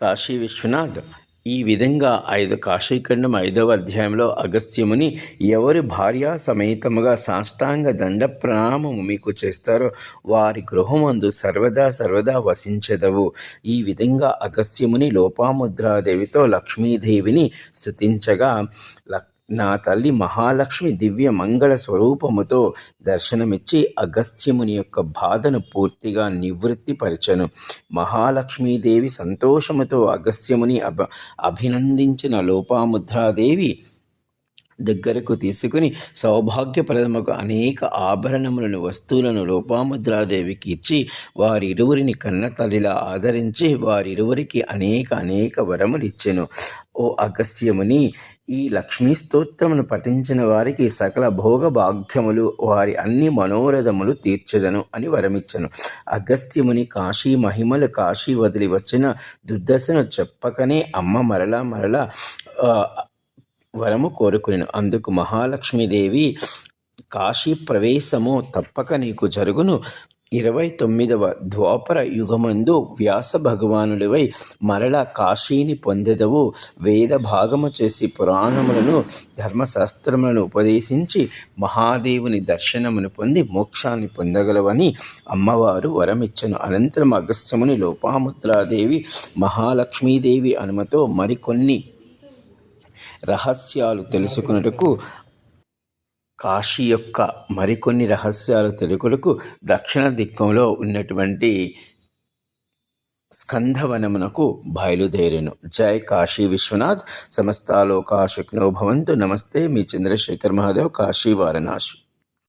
కాశీ విశ్వనాథ్. ఈ విధంగా ఐదు కాశీఖండం ఐదవ అధ్యాయంలో అగస్త్యముని ఎవరి భార్యా సమేతముగా సాష్టాంగ దండ ప్రణామము మీకు చేస్తారో వారి గృహమందు సర్వదా సర్వదా వసించెదవు. ఈ విధంగా అగస్త్యముని లోపాముద్రాదేవితో లక్ష్మీదేవిని స్థుతించగా లక్ నా తల్లి మహాలక్ష్మి దివ్య మంగళ స్వరూపముతో దర్శనమిచ్చి అగస్త్యముని యొక్క బాధను పూర్తిగా నివృత్తిపరచను. మహాలక్ష్మీదేవి సంతోషముతో అగస్త్యముని అభ అభినందించిన లోపాముద్రాదేవి దగ్గరకు తీసుకుని సౌభాగ్యప్రదముకు అనేక ఆభరణములను వస్తువులను లోపాముద్రాదేవికి ఇచ్చి వారిరువురిని కన్న తల్లిలా ఆదరించి వారిరువురికి అనేక అనేక వరములు ఇచ్చెను. ఓ అగస్యముని ఈ లక్ష్మీ స్తోత్రమును పఠించిన వారికి సకల భోగ భాగ్యములు వారి అన్ని మనోరథములు తీర్చదను అని వరమిచ్చను. అగస్త్యముని కాశీ మహిమలు కాశీ వదిలి వచ్చిన దుర్దశను చెప్పకనే అమ్మ మరలా మరలా వరము కోరుకునేను. అందుకు మహాలక్ష్మీదేవి కాశీ ప్రవేశము తప్పక నీకు జరుగును. ఇరవై తొమ్మిదవ ద్వాపర యుగమందు వ్యాస భగవానుడివై మరల కాశీని పొందెదవు. వేద భాగము చేసి పురాణములను ధర్మశాస్త్రములను ఉపదేశించి మహాదేవుని దర్శనమును పొంది మోక్షాన్ని పొందగలవని అమ్మవారు వరమిచ్చను. అనంతరం అగస్త్యముని లోపాముద్రాదేవి మహాలక్ష్మీదేవి అనుమతో మరికొన్ని రహస్యాలు తెలుసుకున్నటకు కాశీ యొక్క మరికొన్ని రహస్యాలు తెలుగులకు దక్షిణ దిక్కంలో ఉన్నటువంటి స్కంధవనమునకు బయలుదేరెను. జై కాశీ విశ్వనాథ్. సమస్తాలోకాశుక్నో భవంతు. నమస్తే మీ చంద్రశేఖర్ మహాదేవ్. కాశీ వారణాసి.